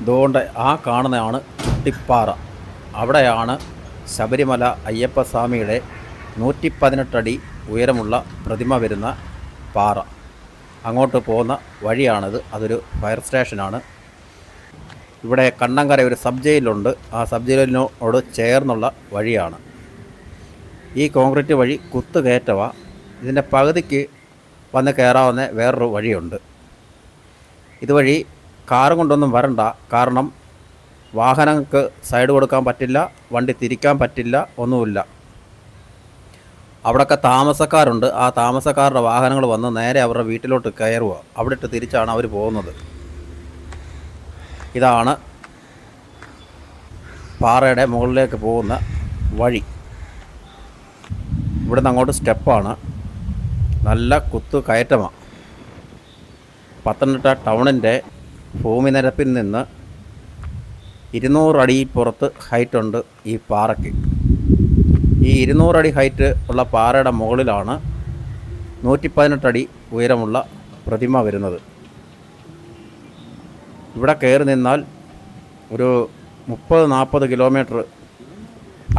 അതുകൊണ്ട് ആ കാണുന്നതാണ് ചുട്ടിപ്പാറ അവിടെയാണ് ശബരിമല അയ്യപ്പസ്വാമിയുടെ നൂറ്റി പതിനെട്ടടി ഉയരമുള്ള പ്രതിമ വരുന്ന പാറ. അങ്ങോട്ട് പോകുന്ന വഴിയാണിത്. അതൊരു ഫയർ സ്റ്റേഷനാണ് ഇവിടെ കണ്ണങ്കര ഒരു സബ് ജയിലുണ്ട് ആ സബ് ജയിലിനോട് ചേർന്നുള്ള വഴിയാണ്. ഈ കോൺക്രീറ്റ് വഴി കുത്തുകയറ്റവ. ഇതിന്റെ പകുതിക്ക് വന്ന് കയറാവുന്ന വേറൊരു വഴിയുണ്ട്. ഇതുവഴി കാറും കൊണ്ടൊന്നും വരണ്ട. കാരണം വാഹനങ്ങൾക്ക് സൈഡ് കൊടുക്കാൻ പറ്റില്ല വണ്ടി തിരിക്കാൻ പറ്റില്ല ഒന്നുമില്ല. അവിടെയൊക്കെ താമസക്കാരുണ്ട്. ആ താമസക്കാരുടെ വാഹനങ്ങൾ വന്ന് നേരെ അവരുടെ വീട്ടിലോട്ട് കയറുക. അവിടെ ഇട്ട് തിരിച്ചാണ് അവർ പോകുന്നത്. ഇതാണ് പാറയുടെ മുകളിലേക്ക് പോകുന്ന വഴി. ഇവിടുന്ന് അങ്ങോട്ട് സ്റ്റെപ്പാണ്. നല്ല കുത്തു കയറ്റമാണ്. പത്തനംതിട്ട ടൗണിന്റെ ഭൂമി നിരപ്പിൽ നിന്ന് ഇരുന്നൂറടി പുറത്ത് ഹൈറ്റുണ്ട് ഈ പാറയ്ക്ക്. ഈ ഇരുന്നൂറടി ഹൈറ്റ് ഉള്ള പാറയുടെ മുകളിലാണ് നൂറ്റി പതിനെട്ടടി ഉയരമുള്ള പ്രതിമ വരുന്നത്. ഇവിടെ കയറി നിന്നാൽ ഒരു മുപ്പത് നാൽപ്പത് കിലോമീറ്റർ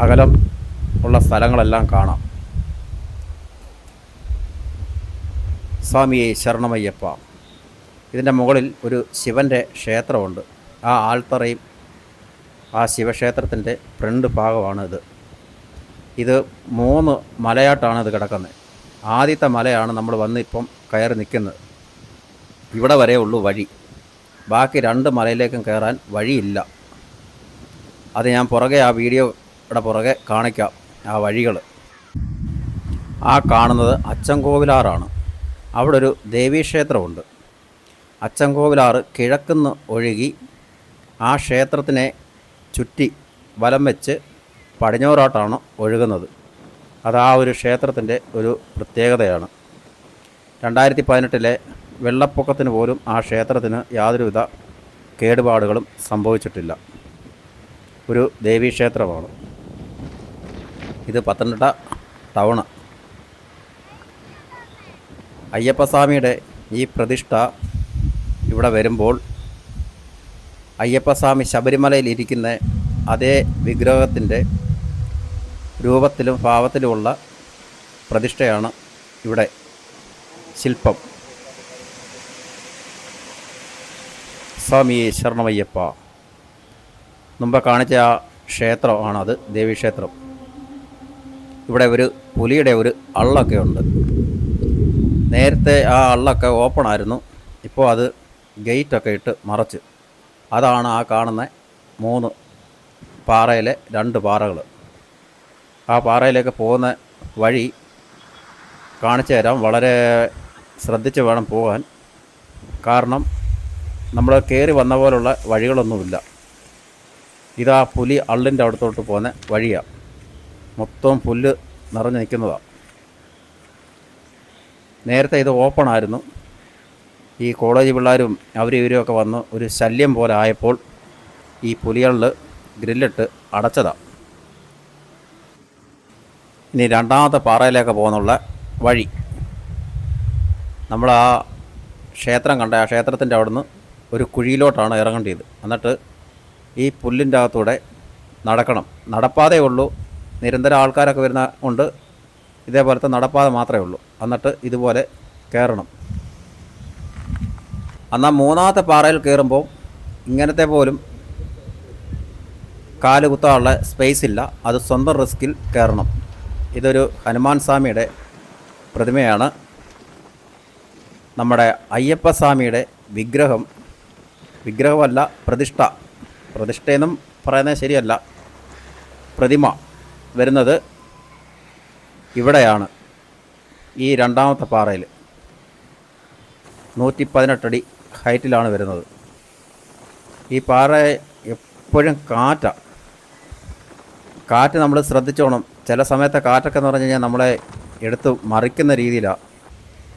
അകലം ഉള്ള സ്ഥലങ്ങളെല്ലാം കാണാം. സ്വാമിയെ ശരണമയ്യപ്പ. ഇതിന്റെ മുകളിൽ ഒരു ശിവന്റെ ക്ഷേത്രമുണ്ട്. ആ ആൾത്തറയും ആ ശിവക്ഷേത്രത്തിന്റെ ഫ്രണ്ട് ഭാഗമാണ് ഇത് ഇത് മൂന്ന് മലയായിട്ടാണ് ഇത് കിടക്കുന്നത്. ആദ്യത്തെ മലയാണ് നമ്മൾ വന്ന് ഇപ്പം കയറി നിൽക്കുന്നത്. ഇവിടെ വരെ ഉള്ളൂ വഴി. ബാക്കി രണ്ട് മലയിലേക്കും കയറാൻ വഴിയില്ല. അത് ഞാൻ പുറകെ ആ വീഡിയോയുടെ പുറകെ കാണിക്കാം ആ വഴികൾ. ആ കാണുന്നത് അച്ചൻകോവിലാറാണ്. അവിടെ ഒരു ദേവീക്ഷേത്രമുണ്ട്. അച്ചൻകോവിലാറ് കിഴക്കുന്ന് ഒഴുകി ആ ക്ഷേത്രത്തിനെ ചുറ്റി വലം വെച്ച് പടിഞ്ഞോറോട്ടാണ് ഒഴുകുന്നത്. അത് ആ ഒരു ക്ഷേത്രത്തിന്റെ ഒരു പ്രത്യേകതയാണ്. രണ്ടായിരത്തി പതിനെട്ടിലെ വെള്ളപ്പൊക്കത്തിന് പോലും ആ ക്ഷേത്രത്തിന് യാതൊരുവിധ കേടുപാടുകളും സംഭവിച്ചിട്ടില്ല. ഒരു ദേവീക്ഷേത്രമാണ്. ഇത് പത്തനംതിട്ട ടൗണ്. അയ്യപ്പസ്വാമിയുടെ ഈ പ്രതിഷ്ഠ ഇവിടെ വരുമ്പോൾ അയ്യപ്പസ്വാമി ശബരിമലയിൽ ഇരിക്കുന്ന അതേ വിഗ്രഹത്തിന്റെ രൂപത്തിലും ഭാവത്തിലുമുള്ള പ്രതിഷ്ഠയാണ് ഇവിടെ ശില്പം. സ്വാമിയെ ശരണമയ്യപ്പ. മുമ്പ് കാണിച്ച ആ ക്ഷേത്രമാണത് ദേവീക്ഷേത്രം. ഇവിടെ ഒരു പുലിയുടെ ഒരു അള്ളൊക്കെ ഉണ്ട്. നേരത്തെ ആ അള്ളൊക്കെ ഓപ്പൺ ആയിരുന്നു. ഇപ്പോൾ അത് ഗേറ്റൊക്കെ ഇട്ട് മറച്ച്. അതാണ് ആ കാണുന്ന മൂന്ന് പാറയിലെ രണ്ട് പാറകൾ. ആ പാറയിലേക്ക് പോകുന്ന വഴി കാണിച്ചു തരാം. വളരെ ശ്രദ്ധിച്ച് വേണം പോകാൻ. കാരണം നമ്മൾ കയറി വന്ന പോലുള്ള വഴികളൊന്നുമില്ല. ഇതാ പുലി അള്ളിന്റെ അടുത്തോട്ട് പോകുന്ന വഴിയാണ് മൊത്തം പുല്ല് നിറഞ്ഞു നിൽക്കുന്നതാണ് നേരത്തെ ഇത് ഓപ്പൺ ആയിരുന്നു. ഈ കോളേജ് പിള്ളേരും അവരും ഇവരുമൊക്കെ വന്ന് ഒരു ശല്യം പോലെ ആയപ്പോൾ ഈ പുലികളിൽ ഗ്രില്ലിട്ട് അടച്ചതാണ് ഇനി രണ്ടാമത്തെ പാറയിലേക്ക് പോകുന്നുള്ള വഴി. നമ്മൾ ആ ക്ഷേത്രം കണ്ട ആ ക്ഷേത്രത്തിന്റെ അവിടുന്ന് ഒരു കുഴിയിലോട്ടാണ് ഇറങ്ങേണ്ടത് എന്നിട്ട് ഈ പുല്ലിന്റെ അകത്തൂടെ നടക്കണം. നടപ്പാതേ ഉള്ളൂ. നിരന്തരം ആൾക്കാരൊക്കെ വരുന്ന കൊണ്ട് ഇതേപോലത്തെ നടപ്പാത മാത്രമേ ഉള്ളൂ. എന്നിട്ട് ഇതുപോലെ കയറണം. എന്നാൽ മൂന്നാമത്തെ പാറയിൽ കയറുമ്പോൾ ഇങ്ങനത്തെ പോലും കാൽ കുത്താനുള്ള സ്പേസ് ഇല്ല. അത് സ്വന്തം റിസ്കിൽ കയറണം ഇതൊരു ഹനുമാൻ സ്വാമിയുടെ പ്രതിമയാണ്. നമ്മുടെ അയ്യപ്പ സ്വാമിയുടെ വിഗ്രഹം വിഗ്രഹമല്ല പ്രതിഷ്ഠ. പ്രതിഷ്ഠയെന്നും പറയുന്നത് ശരിയല്ല. പ്രതിമ വരുന്നത് ഇവിടെയാണ് ഈ രണ്ടാമത്തെ പാറയിൽ. നൂറ്റി പതിനെട്ടടി ഹൈറ്റിലാണ് വരുന്നത്. ഈ പാറ എപ്പോഴും കാറ്റാണ് കാറ്റ് നമ്മൾ ശ്രദ്ധിച്ചോണം. ചില സമയത്തെ കാറ്റൊക്കെ എന്ന് പറഞ്ഞു കഴിഞ്ഞാൽ നമ്മളെ എടുത്ത് മറിക്കുന്ന രീതിയിലാണ്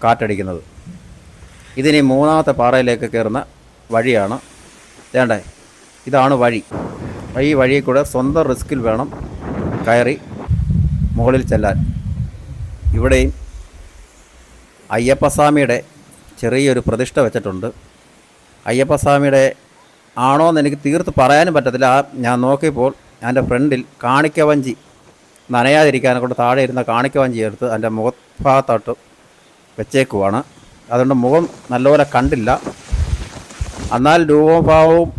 കാറ്റടിക്കുന്നത്. ഇതിനി മൂന്നാമത്തെ പാറയിലേക്ക് കയറുന്ന വഴിയാണ്. വേണ്ടേ ഇതാണ് വഴി. ഈ വഴിയിൽ കൂടെ സ്വന്തം റിസ്കിൽ വേണം കയറി മുകളിൽ ചെല്ലാൻ. ഇവിടെയും അയ്യപ്പസ്വാമിയുടെ ചെറിയൊരു പ്രതിഷ്ഠ വെച്ചിട്ടുണ്ട്. അയ്യപ്പസ്വാമിയുടെ ആണോ എന്ന് എനിക്ക് തീർത്ത് പറയാനും പറ്റത്തില്ല. ആ ഞാൻ നോക്കിയപ്പോൾ എന്റെ ഫ്രണ്ടിൽ കാണിക്കവഞ്ചി നനയാതിരിക്കാനെ കൊണ്ട് താഴെ ഇരുന്ന കാണിക്കവഞ്ചി എടുത്ത് എന്റെ മുഖഭാഗത്തോട്ട് വെച്ചേക്കുവാണ്. അതുകൊണ്ട് മുഖം നല്ലപോലെ കണ്ടില്ല. എന്നാൽ രൂപഭാവവും ഭാവവും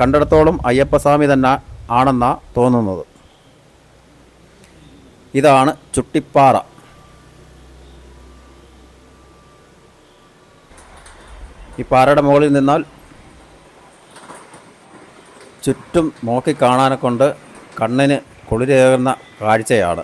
കണ്ടിടത്തോളം അയ്യപ്പസ്വാമി തന്നെ ആണെന്നാണ് തോന്നുന്നത്. ഇതാണ് ചുട്ടിപ്പാറ. ഈ പാറയുടെ മുകളിൽ നിന്നാൽ ചുറ്റും നോക്കി കാണാനെ കൊണ്ട് കണ്ണിന് കുളിരേകുന്ന കാഴ്ചയാണ്.